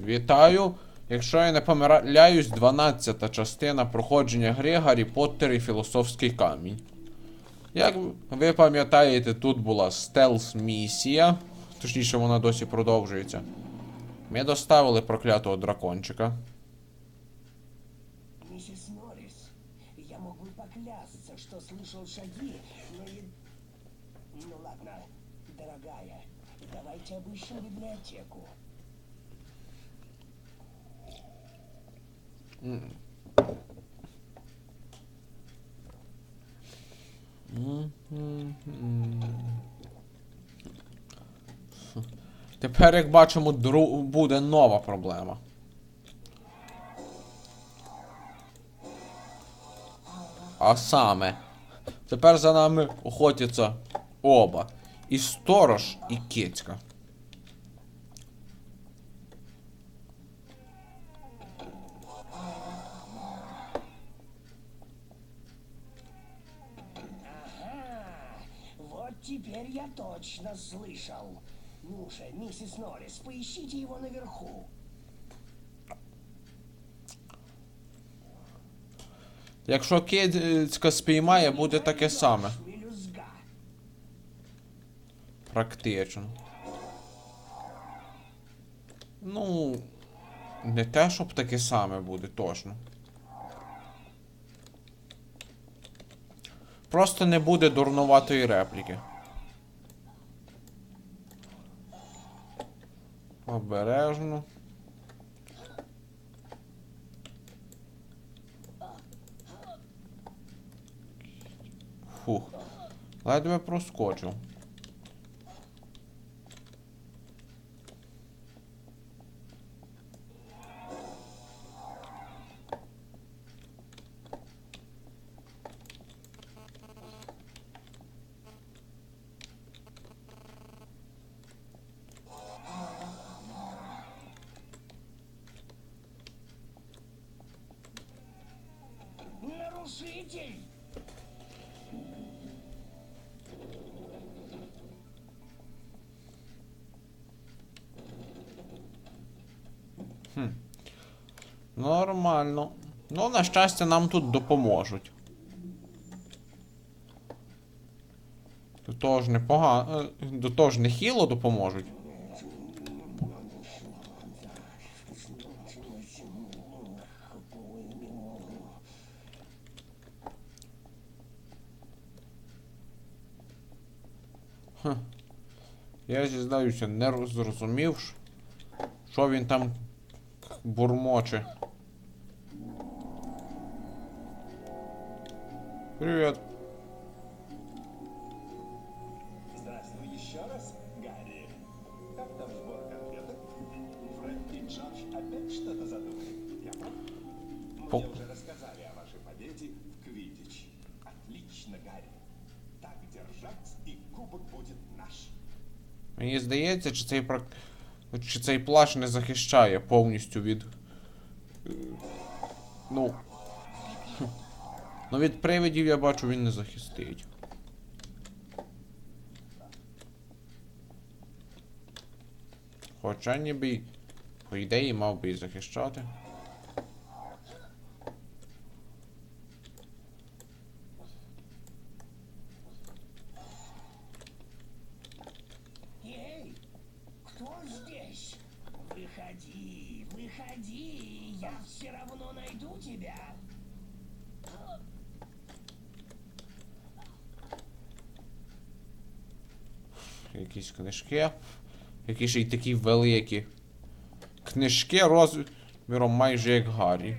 Вітаю! Якщо я не помиляюсь, 12 частина проходження гри Гаррі Поттер і Філософський камінь. Як ви пам'ятаєте, тут була стелс місія, точніше вона досі продовжується. Ми доставили проклятого дракончика. Миссис Норрис, я мог бы поклясться, что слышал шаги, но и... Ну ладно, дорогая, давайте обыщем библиотеку. Тепер, як бачимо, буде нова проблема. А саме, тепер за нами охотяться оба. І сторож, і кицька. Теперь я точно слышал. Ну же, миссис Норрис, поищите его наверху. Якщо кицька спіймає, буде таке саме. Практично. Ну. Не те, щоб таке саме буде, точно. Просто не буде дурнуватої репліки. Обережно. Фух. Ледве проскочив. Нарушитель! Нормально. Ну, на щастя, нам тут допоможуть. До того ж непогано. До того ж нехило допоможуть. Я зізнаюся, не роз- зрозумів, ш- що він там бурмоче. Привет. Здравствуй еще раз, Гарри. Как там сбор конфеток? Фред и Джордж опять что-то задумали? Я прав? Мне По- уже рассказали о вашей победе в Квиддич. Отлично, Гарри. Мені здається, чи цей прак... чи цей плащ не захищає повністю від. Ну. Ну від привидів я бачу, він не захистить. Хоча ніби по ідеї мав би і захищати. Які ж й такі великі. Книжки розміром майже як Гаррі.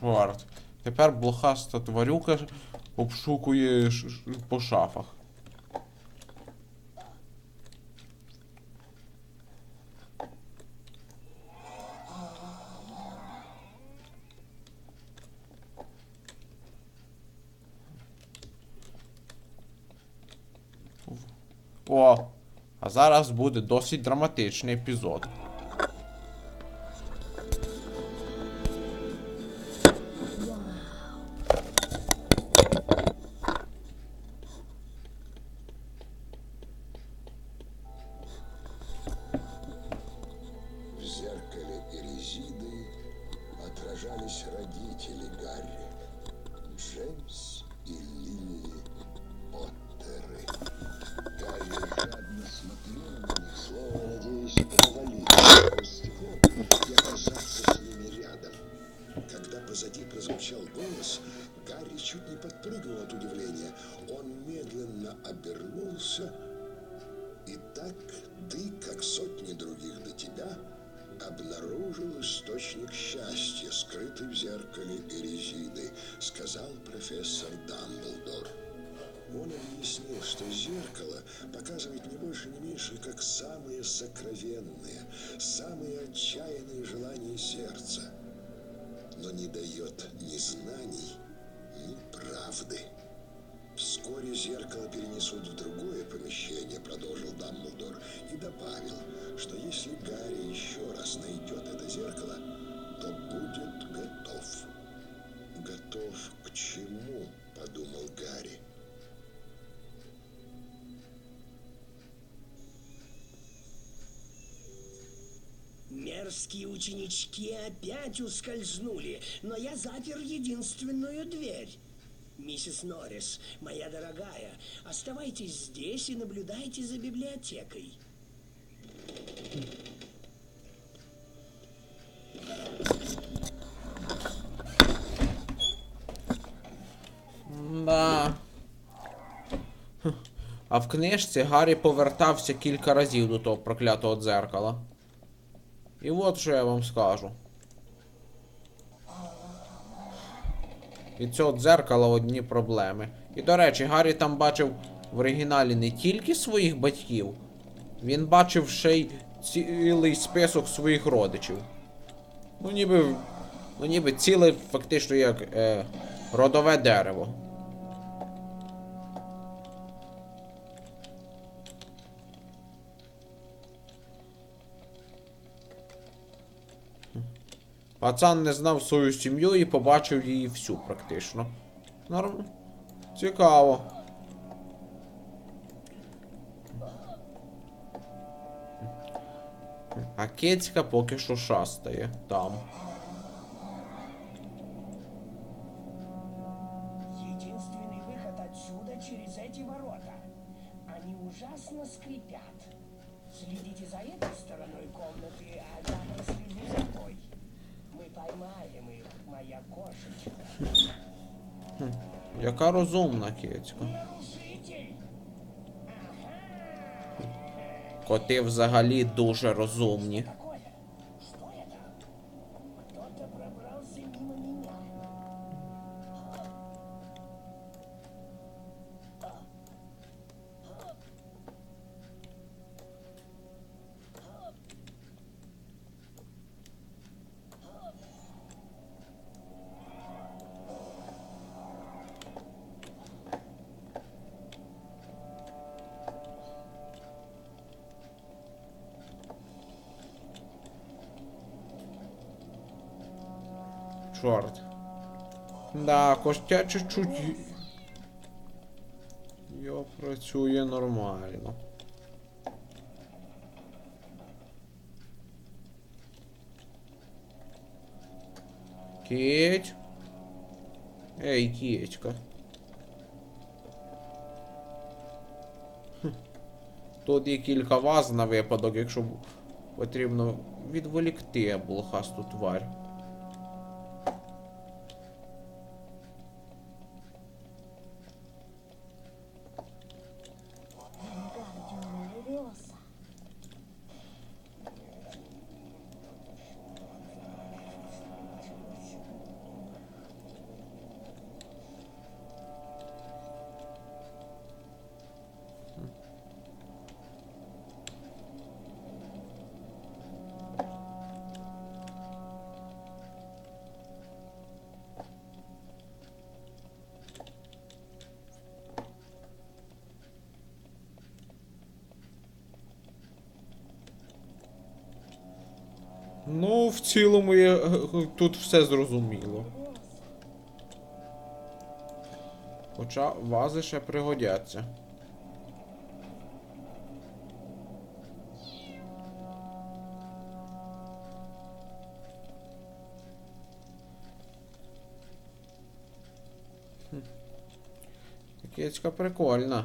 Чорт. Тепер блохаста тварюка обшукує по шафах. О, а зараз буде досить драматичний епізод. Прозвучал голос, Гарри чуть не подпрыгнул от удивления. Он медленно обернулся и так ты, как сотни других до тебя, обнаружил источник счастья, скрытый в зеркале Эрезиды, сказал профессор Дамблдор. Он объяснил, что зеркало показывает не больше, не меньше, как самые сокровенные, самые отчаянные желания сердца, но не дает ни знаний, ни правды. Вскоре зеркало перенесут в другое помещение, продолжил Дамблдор, и добавил, что если Гарри еще раз найдет это зеркало, то будет готов. Готов к чему? подумал Гарри. Мерзкие ученички опять ускользнули, но я запер единственную дверь. Миссис Норрис, моя дорогая, оставайтесь здесь и наблюдайте за библиотекой. Да. Хм. А в книжці Гаррі повертався кілька разів до того проклятого дзеркала. І от що я вам скажу. Від цього дзеркала одні проблеми. І до речі, Гаррі там бачив в оригіналі не тільки своїх батьків, він бачив ще й цілий список своїх родичів. Ну ніби. Ну ніби ціле фактично як е, родове дерево. Пацан не знав свою сім'ю і побачив її всю практично. Норм. Цікаво. А кецька поки що шастає там. Розумна кицька. Коти взагалі дуже розумні. Чорт. Да, костяче чуть. Йо працює нормально. Кіть. Ей, кітька. Хм. Тут є кілька ваз на випадок, якщо потрібно відволікти блохасту тварь. Ну, в цілому є, е, е, тут все зрозуміло. Хоча вази ще пригодяться. Хм. Кицька прикольна.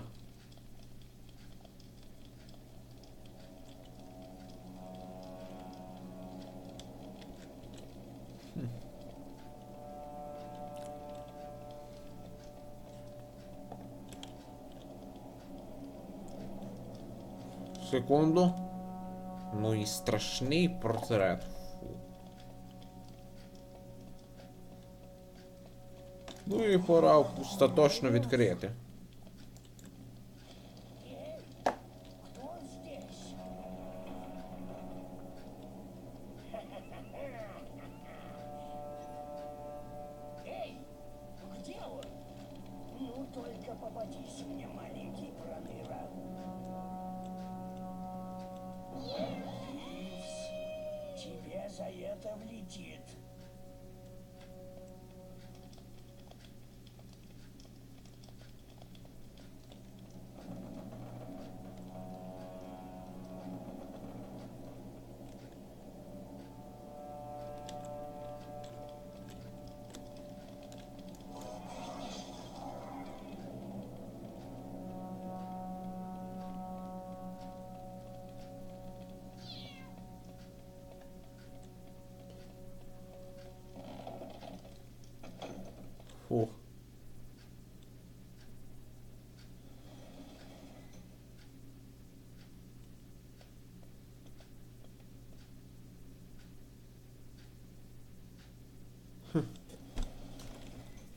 Секунду. Ну і страшний портрет. Фу. Ну і пора остаточно відкрити.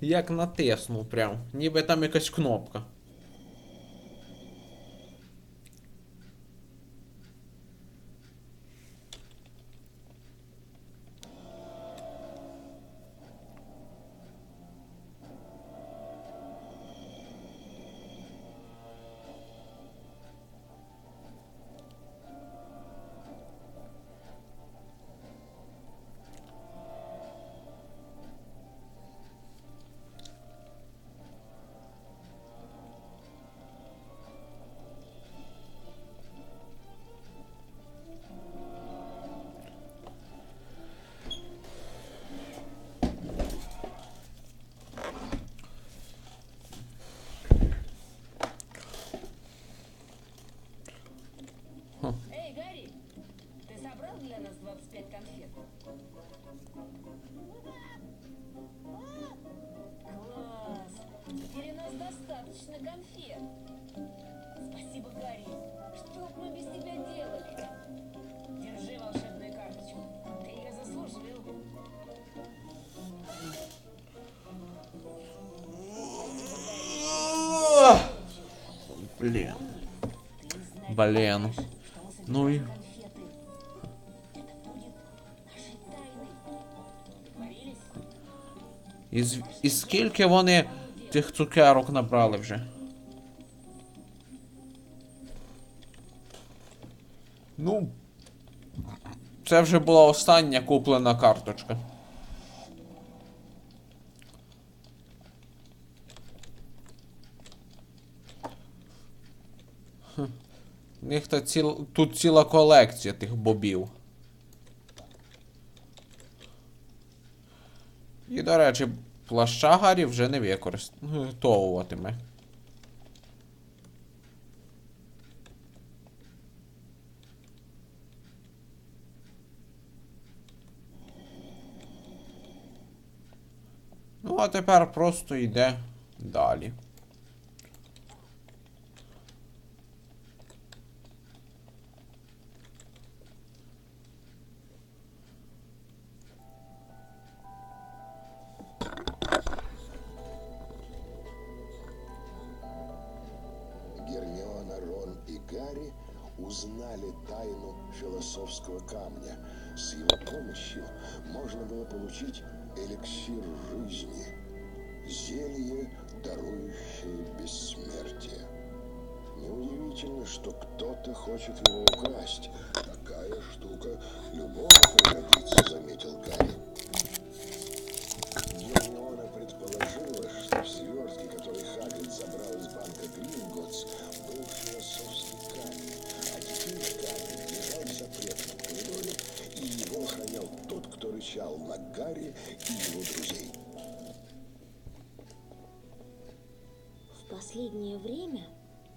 Як натиснув прям, ніби там якась кнопка. Нас 25 конфет? Класс! Теперь у нас достаточно конфет. Спасибо, Гарри. Что б мы без тебя делали? Держи волшебную карточку. Ты ее заслужил. Мы собираем Ну и- І, і скільки вони тих цукерок набрали вже? Ну. Це вже була остання куплена карточка. У них та ціл... тут ціла колекція тих бобів. І, до речі, плаща Гаррі вже не використовуватиме. Ну, а тепер просто йде далі. С его помощью можно было получить эликсир жизни, зелье, дарующее бессмертие. Неудивительно, что кто-то хочет его украсть. Такая штука любому пригодится, заметил Гарри. Гермиона предположила, что в свертке, который на Гарри и его друзей. В последнее время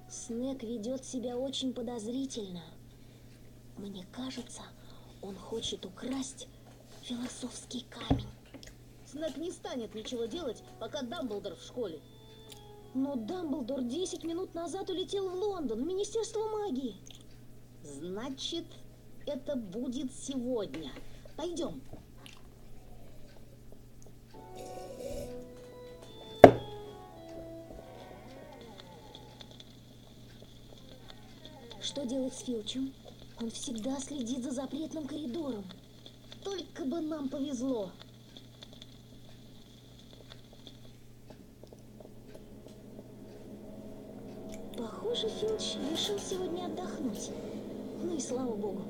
Снег ведет себя очень подозрительно. Мне кажется, он хочет украсть философский камень. Снег не станет ничего делать, пока Дамблдор в школе. Но Дамблдор 10 минут назад улетел в Лондон, в Министерство магии. Значит, это будет сегодня. Пойдем. Что делать с Филчем? Он всегда следит за запретным коридором. Только бы нам повезло. Похоже, Филч решил сегодня отдохнуть. Ну и слава богу.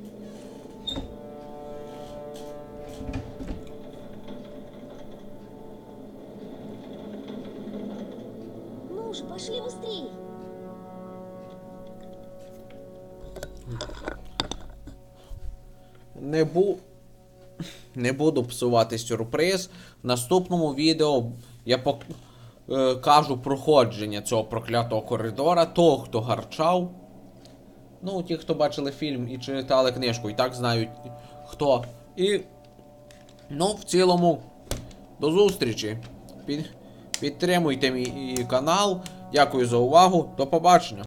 Ну же, пошли быстрее. Не бу. Не буду псувати сюрприз. В наступному відео я пок... е, кажу проходження цього проклятого коридора. Того, хто гарчав. Ну, ті, хто бачили фільм і читали книжку, і так знають хто. І. Ну, в цілому, до зустрічі. Під... Підтримуйте мій канал. Дякую за увагу. До побачення.